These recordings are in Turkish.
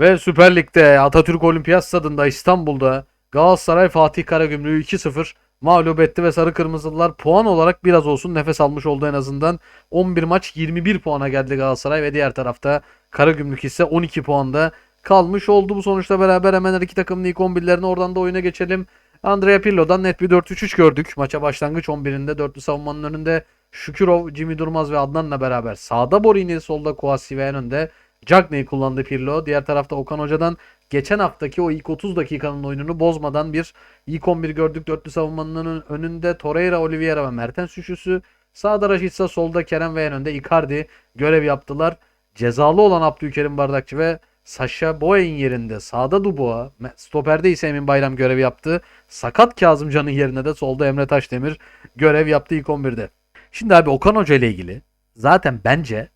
Ve Süper Lig'de Atatürk Olimpiyat Stadında İstanbul'da Galatasaray Fatih Karagümrük'ü 2-0 mağlup etti ve Sarı Kırmızılılar puan olarak biraz olsun nefes almış oldu en azından. 11 maç 21 puana geldi Galatasaray ve diğer tarafta Karagümrük ise 12 puanda kalmış oldu bu sonuçta beraber hemen her iki takımın ilk 11'lerini oradan da oyuna geçelim. Andrea Pirlo'dan net bir 4-3-3 gördük. Maça başlangıç 11'inde dörtlü savunmanın önünde Şükürov, Jimmy Durmaz ve Adnan'la beraber sağda Borini, solda Kouassi ve en önde Cagney'i kullandı Pirlo. Diğer tarafta Okan Hoca'dan geçen haftaki o ilk 30 dakikanın oyununu bozmadan bir ilk 11 gördük. Dörtlü savunmanın ön- önünde Torreira, Oliveira ve Mertens üçlüsü. Sağda Raşitsa, solda Kerem ve en önde Icardi görev yaptılar. Cezalı olan Abdülkerim Bardakçı ve Sasha Boye'in yerinde sağda Dubois, stoperde ise Emin Bayram görev yaptı. Sakat Kazımcan'ın yerine de solda Emre Taşdemir görev yaptı ilk 11'de. Şimdi abi Okan Hoca ile ilgili zaten bence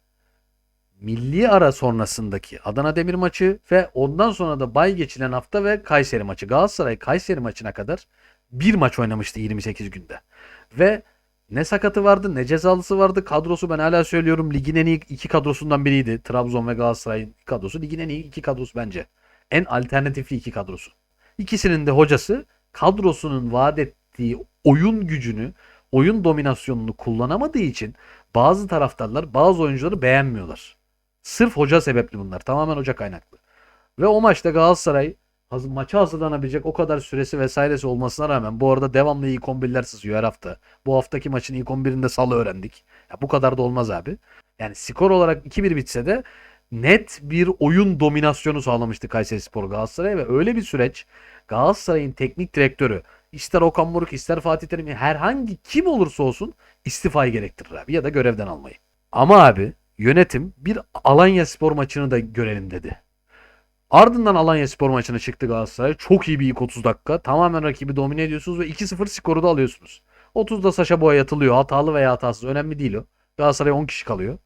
milli ara sonrasındaki Adana Demir maçı ve ondan sonra da bay geçilen hafta ve Kayseri maçı. Galatasaray Kayseri maçına kadar bir maç oynamıştı 28 günde. Ve ne sakatı vardı ne cezalısı vardı. Kadrosu ben hala söylüyorum ligin en iyi iki kadrosundan biriydi. Trabzon ve Galatasaray'ın kadrosu. Ligin en iyi iki kadrosu bence. En alternatifli iki kadrosu. İkisinin de hocası kadrosunun vaat ettiği oyun gücünü, oyun dominasyonunu kullanamadığı için bazı taraftarlar bazı oyuncuları beğenmiyorlar. Sırf hoca sebepli bunlar. Tamamen hoca kaynaklı. Ve o maçta Galatasaray maça hazırlanabilecek o kadar süresi vesairesi olmasına rağmen bu arada devamlı ilk 11'ler sızıyor her hafta. Bu haftaki maçın ilk 11'inde salı öğrendik. Ya bu kadar da olmaz abi. Yani skor olarak 2-1 bitse de net bir oyun dominasyonu sağlamıştı Kayserispor Galatasaray ve öyle bir süreç Galatasaray'ın teknik direktörü ister Okan Buruk ister Fatih Terim herhangi kim olursa olsun istifayı gerektirir abi ya da görevden almayı. Ama abi yönetim bir Alanya Spor maçını da görelim dedi. Ardından Alanya Spor maçına çıktı Galatasaray. Çok iyi bir ilk 30 dakika. Tamamen rakibi domine ediyorsunuz ve 2-0 skoru da alıyorsunuz. 30'da Saşa Boya yatılıyor. Hatalı veya hatasız önemli değil o. Galatasaray 10 kişi kalıyor.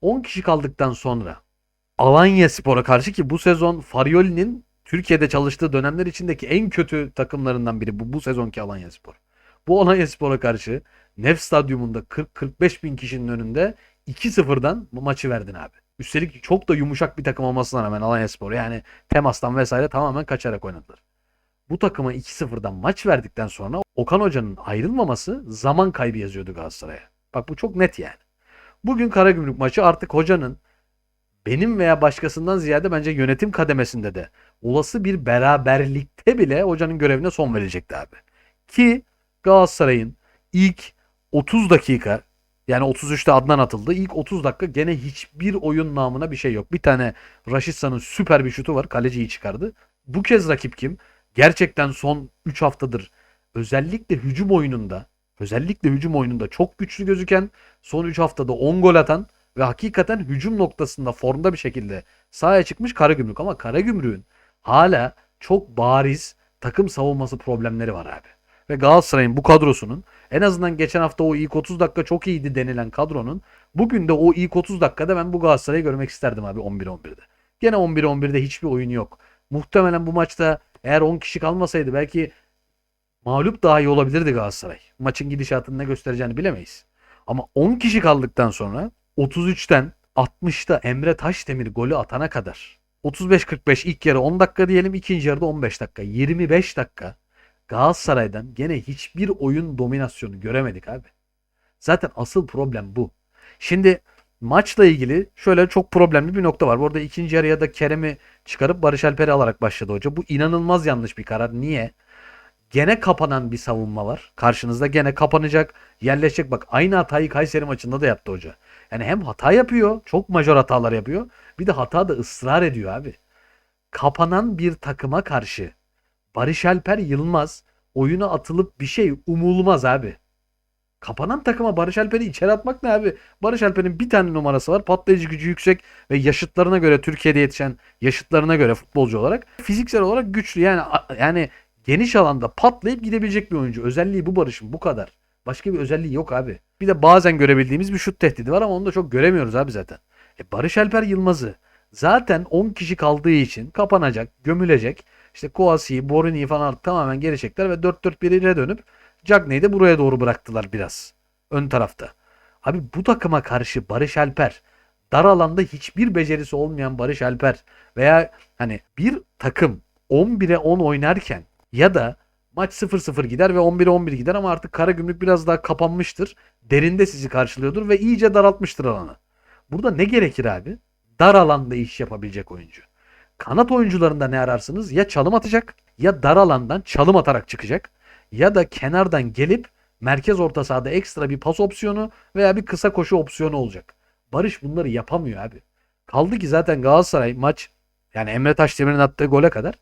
10 kişi kaldıktan sonra Alanya Spor'a karşı ki bu sezon Farioli'nin Türkiye'de çalıştığı dönemler içindeki en kötü takımlarından biri bu, bu sezonki Alanya Spor. Bu Alanya Spor'a karşı Nef Stadyumunda 40-45 bin kişinin önünde 2-0'dan bu maçı verdin abi. Üstelik çok da yumuşak bir takım olmasına rağmen Alanya Spor yani temastan vesaire tamamen kaçarak oynadılar. Bu takıma 2-0'dan maç verdikten sonra Okan Hoca'nın ayrılmaması zaman kaybı yazıyordu Galatasaray'a. Bak bu çok net yani. Bugün Karagümrük maçı artık hocanın benim veya başkasından ziyade bence yönetim kademesinde de olası bir beraberlikte bile hocanın görevine son verecekti abi. Ki Galatasaray'ın ilk 30 dakika yani 33'te Adnan atıldı. İlk 30 dakika gene hiçbir oyun namına bir şey yok. Bir tane Raşitsa'nın süper bir şutu var. Kaleciyi çıkardı. Bu kez rakip kim? Gerçekten son 3 haftadır özellikle hücum oyununda özellikle hücum oyununda çok güçlü gözüken son 3 haftada 10 gol atan ve hakikaten hücum noktasında formda bir şekilde sahaya çıkmış Karagümrük ama Karagümrük'ün hala çok bariz takım savunması problemleri var abi. Ve Galatasaray'ın bu kadrosunun en azından geçen hafta o ilk 30 dakika çok iyiydi denilen kadronun bugün de o ilk 30 dakikada ben bu Galatasaray'ı görmek isterdim abi 11-11'de. Gene 11-11'de hiçbir oyun yok. Muhtemelen bu maçta eğer 10 kişi kalmasaydı belki mağlup daha iyi olabilirdi Galatasaray. Maçın gidişatını ne göstereceğini bilemeyiz. Ama 10 kişi kaldıktan sonra 33'ten 60'ta Emre Taşdemir golü atana kadar 35-45 ilk yarı 10 dakika diyelim ikinci yarıda 15 dakika 25 dakika Galatasaray'dan gene hiçbir oyun dominasyonu göremedik abi. Zaten asıl problem bu. Şimdi maçla ilgili şöyle çok problemli bir nokta var. Bu arada ikinci yarıya da Kerem'i çıkarıp Barış Alper'i alarak başladı hoca. Bu inanılmaz yanlış bir karar. Niye? Gene kapanan bir savunma var. Karşınızda gene kapanacak, yerleşecek. Bak aynı hatayı Kayseri maçında da yaptı hoca. Yani hem hata yapıyor, çok majör hatalar yapıyor. Bir de hata da ısrar ediyor abi. Kapanan bir takıma karşı Barış Alper Yılmaz oyuna atılıp bir şey umulmaz abi. Kapanan takıma Barış Alper'i içeri atmak ne abi? Barış Alper'in bir tane numarası var. Patlayıcı gücü yüksek ve yaşıtlarına göre Türkiye'de yetişen yaşıtlarına göre futbolcu olarak fiziksel olarak güçlü. Yani yani geniş alanda patlayıp gidebilecek bir oyuncu. Özelliği bu Barış'ın bu kadar. Başka bir özelliği yok abi. Bir de bazen görebildiğimiz bir şut tehdidi var ama onu da çok göremiyoruz abi zaten. E Barış Alper Yılmaz'ı zaten 10 kişi kaldığı için kapanacak, gömülecek. İşte Kouassi'yi, Borini'yi falan artık tamamen geri çektiler ve 4-4-1'e dönüp Cagney'i de buraya doğru bıraktılar biraz. Ön tarafta. Abi bu takıma karşı Barış Alper dar alanda hiçbir becerisi olmayan Barış Alper veya hani bir takım 11'e 10 oynarken ya da maç 0-0 gider ve 11'e 11 gider ama artık Karagümrük biraz daha kapanmıştır. Derinde sizi karşılıyordur ve iyice daraltmıştır alanı. Burada ne gerekir abi? Dar alanda iş yapabilecek oyuncu. Kanat oyuncularında ne ararsınız? Ya çalım atacak ya dar alandan çalım atarak çıkacak ya da kenardan gelip merkez orta sahada ekstra bir pas opsiyonu veya bir kısa koşu opsiyonu olacak. Barış bunları yapamıyor abi. Kaldı ki zaten Galatasaray maç yani Emre Taşdemir'in attığı gole kadar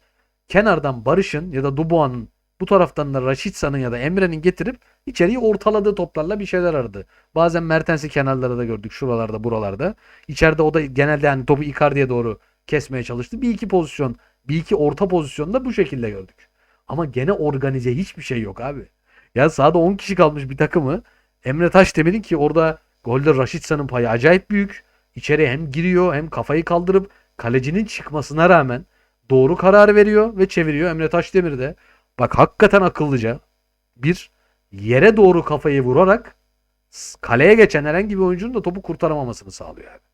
kenardan Barış'ın ya da Dubois'ın bu taraftan da Raşitsa'nın ya da Emre'nin getirip içeriği ortaladığı toplarla bir şeyler aradı. Bazen Mertens'i kenarlarda da gördük şuralarda buralarda. İçeride o da genelde yani topu Icardi'ye doğru kesmeye çalıştı. Bir iki pozisyon, bir iki orta pozisyonda bu şekilde gördük. Ama gene organize hiçbir şey yok abi. Ya sahada 10 kişi kalmış bir takımı Emre Taşdemir'in ki orada golde Raşitsa'nın payı acayip büyük. İçeri hem giriyor hem kafayı kaldırıp kalecinin çıkmasına rağmen doğru karar veriyor ve çeviriyor. Emre Taşdemir de bak hakikaten akıllıca bir yere doğru kafayı vurarak kaleye geçen herhangi bir oyuncunun da topu kurtaramamasını sağlıyor abi.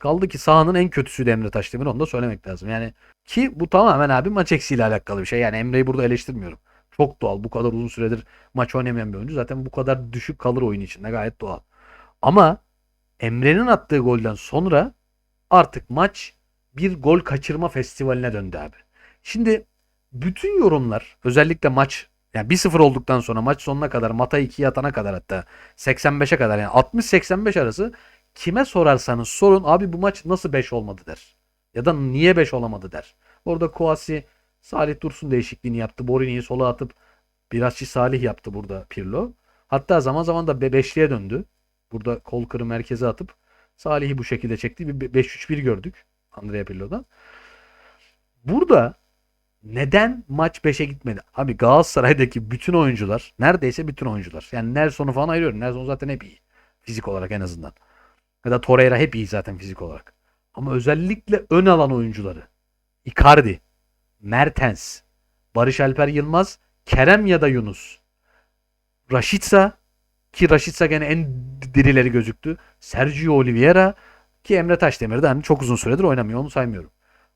Kaldı ki sahanın en kötüsü de Emre Taşdemir onu da söylemek lazım. Yani ki bu tamamen abi maç eksiğiyle alakalı bir şey. Yani Emre'yi burada eleştirmiyorum. Çok doğal. Bu kadar uzun süredir maç oynamayan bir oyuncu. Zaten bu kadar düşük kalır oyun içinde. Gayet doğal. Ama Emre'nin attığı golden sonra artık maç bir gol kaçırma festivaline döndü abi. Şimdi bütün yorumlar özellikle maç yani 1-0 olduktan sonra maç sonuna kadar Mata 2'ye atana kadar hatta 85'e kadar yani 60-85 arası kime sorarsanız sorun abi bu maç nasıl 5 olmadı der. Ya da niye 5 olamadı der. Orada Kouassi Salih Dursun değişikliğini yaptı. Borini'yi sola atıp Birasçı Salih yaptı burada Pirlo. Hatta zaman zaman da 5'liye döndü. Burada kol kırı merkeze atıp Salih'i bu şekilde çekti. Bir 5-3-1 gördük Andrea Pirlo'dan. Burada neden maç 5'e gitmedi? Abi Galatasaray'daki bütün oyuncular, neredeyse bütün oyuncular. Yani Nelson'u falan ayırıyorum. Nelson zaten hep iyi. Fizik olarak en azından. Ya da Torreira hep iyi zaten fizik olarak. Ama özellikle ön alan oyuncuları. Icardi, Mertens, Barış Alper Yılmaz, Kerem ya da Yunus. Raşitsa ki Raşitsa gene en dirileri gözüktü. Sergio Oliveira ki Emre Taşdemir de hani çok uzun süredir oynamıyor onu saymıyorum.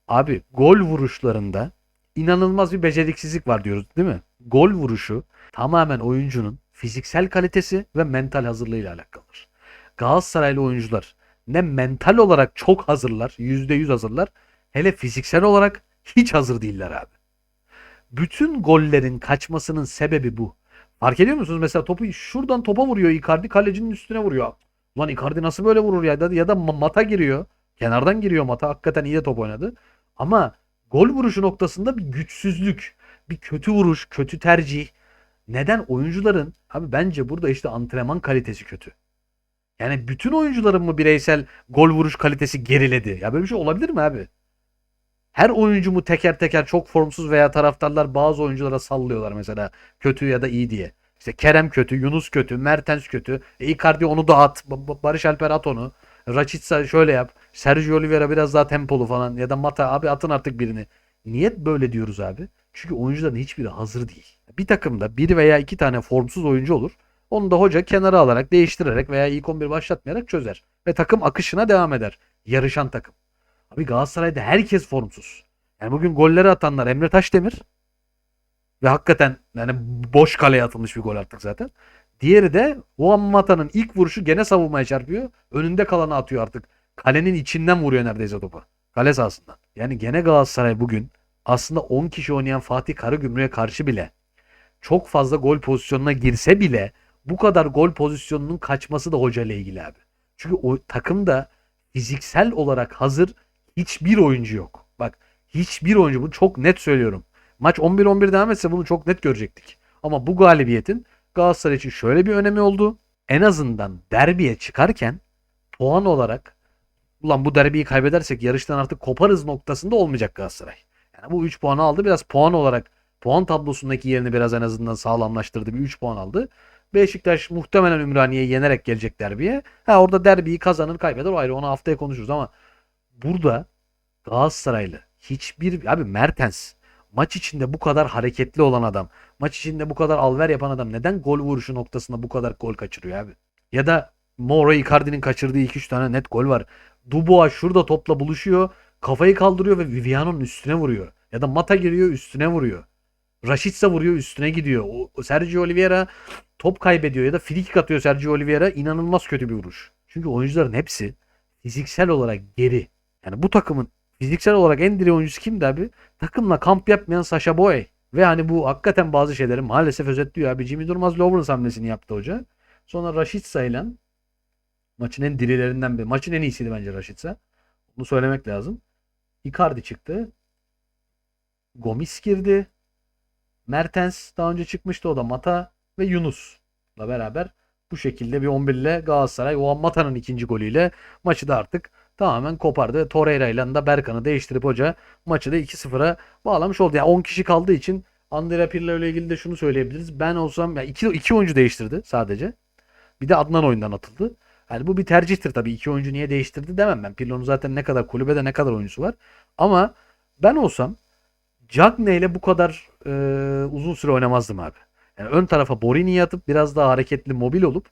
Abi gol vuruşlarında inanılmaz bir beceriksizlik var diyoruz değil mi? Gol vuruşu tamamen oyuncunun fiziksel kalitesi ve mental hazırlığıyla alakalıdır. Galatasaraylı oyuncular ne mental olarak çok hazırlar, %100 hazırlar. Hele fiziksel olarak hiç hazır değiller abi. Bütün gollerin kaçmasının sebebi bu. Fark ediyor musunuz? Mesela topu şuradan topa vuruyor Icardi kalecinin üstüne vuruyor. Lan Icardi nasıl böyle vurur ya? Ya da Ma- Mata giriyor. Kenardan giriyor Mata. Hakikaten iyi de top oynadı. Ama gol vuruşu noktasında bir güçsüzlük, bir kötü vuruş, kötü tercih. Neden oyuncuların abi bence burada işte antrenman kalitesi kötü. Yani bütün oyuncuların mı bireysel gol vuruş kalitesi geriledi? Ya böyle bir şey olabilir mi abi? Her oyuncu mu teker teker çok formsuz veya taraftarlar bazı oyunculara sallıyorlar mesela kötü ya da iyi diye. İşte Kerem kötü, Yunus kötü, Mertens kötü. E Icardi onu da at. Ba- Ba- Barış Alper at onu. Raşitsa şöyle yap. Sergio Oliveira biraz daha tempolu falan. Ya da Mata abi atın artık birini. Niye böyle diyoruz abi? Çünkü oyuncuların hiçbiri hazır değil. Bir takımda bir veya iki tane formsuz oyuncu olur. Onu da hoca kenara alarak, değiştirerek veya ilk 11 başlatmayarak çözer. Ve takım akışına devam eder. Yarışan takım. Abi Galatasaray'da herkes formsuz. Yani bugün golleri atanlar Emre Taşdemir ve hakikaten yani boş kaleye atılmış bir gol attık zaten. Diğeri de Juan Mata'nın ilk vuruşu gene savunmaya çarpıyor. Önünde kalanı atıyor artık. Kalenin içinden vuruyor neredeyse topu. Kale sahasından. Yani gene Galatasaray bugün aslında 10 kişi oynayan Fatih Karagümrük'e karşı bile çok fazla gol pozisyonuna girse bile bu kadar gol pozisyonunun kaçması da hoca ile ilgili abi. Çünkü o takımda fiziksel olarak hazır hiçbir oyuncu yok. Bak hiçbir oyuncu bunu çok net söylüyorum. Maç 11-11 devam etse bunu çok net görecektik. Ama bu galibiyetin Galatasaray için şöyle bir önemi oldu. En azından derbiye çıkarken puan olarak ulan bu derbiyi kaybedersek yarıştan artık koparız noktasında olmayacak Galatasaray. Yani bu 3 puanı aldı. Biraz puan olarak puan tablosundaki yerini biraz en azından sağlamlaştırdı. Bir 3 puan aldı. Beşiktaş muhtemelen Ümraniye'yi yenerek gelecek derbiye. Ha orada derbiyi kazanır kaybeder o ayrı onu haftaya konuşuruz ama burada Galatasaraylı hiçbir abi Mertens maç içinde bu kadar hareketli olan adam, maç içinde bu kadar alver yapan adam neden gol vuruşu noktasında bu kadar gol kaçırıyor abi? Ya da Moro Icardi'nin kaçırdığı 2-3 tane net gol var. Dubois şurada topla buluşuyor. Kafayı kaldırıyor ve Viviano'nun üstüne vuruyor. Ya da Mata giriyor üstüne vuruyor. Rashica vuruyor üstüne gidiyor. O Sergio Oliveira top kaybediyor ya da free kick atıyor Sergio Oliveira. inanılmaz kötü bir vuruş. Çünkü oyuncuların hepsi fiziksel olarak geri. Yani bu takımın fiziksel olarak en diri oyuncusu kimdi abi? Takımla kamp yapmayan Sasha Boy. Ve hani bu hakikaten bazı şeyleri maalesef özetliyor abi. Jimmy Durmaz Lawrence hamlesini yaptı hoca. Sonra Rashica ile maçın en dirilerinden biri. Maçın en iyisiydi bence Rashica. Bunu söylemek lazım. Icardi çıktı. Gomis girdi. Mertens daha önce çıkmıştı o da Mata ve Yunus'la beraber bu şekilde bir 11 ile Galatasaray o Mata'nın ikinci golüyle maçı da artık tamamen kopardı. Torreira ile de Berkan'ı değiştirip hoca maçı da 2-0'a bağlamış oldu. Yani 10 kişi kaldığı için Andrea Pirlo ile ilgili de şunu söyleyebiliriz. Ben olsam ya iki, iki oyuncu değiştirdi sadece. Bir de Adnan oyundan atıldı. Yani bu bir tercihtir tabii. İki oyuncu niye değiştirdi demem ben. Pirlo'nun zaten ne kadar kulübede ne kadar oyuncusu var. Ama ben olsam Cagne ile bu kadar e, uzun süre oynamazdım abi. Yani ön tarafa Borini'yi atıp biraz daha hareketli mobil olup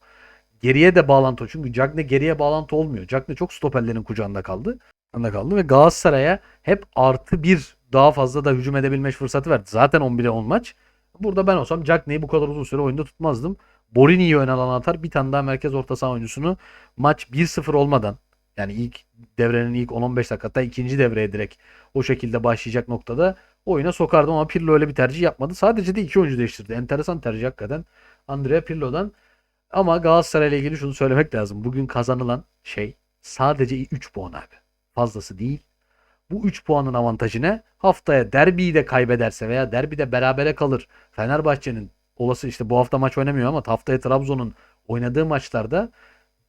geriye de bağlantı. Çünkü Cagne geriye bağlantı olmuyor. Cagne çok stoperlerin kucağında kaldı. Kucağında kaldı ve Galatasaray'a hep artı bir daha fazla da hücum edebilme fırsatı verdi. Zaten 11'e 10 maç. Burada ben olsam Cagne'yi bu kadar uzun süre oyunda tutmazdım. Borini'yi ön alana atar. Bir tane daha merkez orta saha oyuncusunu maç 1-0 olmadan yani ilk devrenin ilk 10-15 dakika hatta ikinci devreye direkt o şekilde başlayacak noktada oyuna sokardım ama Pirlo öyle bir tercih yapmadı. Sadece de iki oyuncu değiştirdi. Enteresan tercih hakikaten Andrea Pirlo'dan. Ama Galatasaray ile ilgili şunu söylemek lazım. Bugün kazanılan şey sadece 3 puan abi. Fazlası değil. Bu 3 puanın avantajı ne? Haftaya derbiyi de kaybederse veya derbide berabere kalır. Fenerbahçe'nin olası işte bu hafta maç oynamıyor ama haftaya Trabzon'un oynadığı maçlarda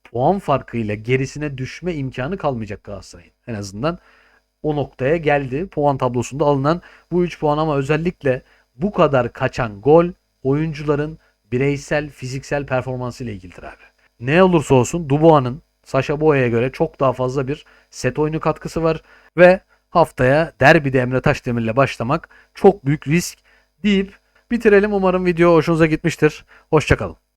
puan farkıyla gerisine düşme imkanı kalmayacak Galatasaray'ın. En azından o noktaya geldi. Puan tablosunda alınan bu 3 puan ama özellikle bu kadar kaçan gol oyuncuların bireysel fiziksel performansı ile ilgilidir abi. Ne olursa olsun Dubois'ın Sasha Boya'ya göre çok daha fazla bir set oyunu katkısı var ve haftaya derbide Emre Taşdemir'le başlamak çok büyük risk deyip bitirelim. Umarım video hoşunuza gitmiştir. Hoşçakalın.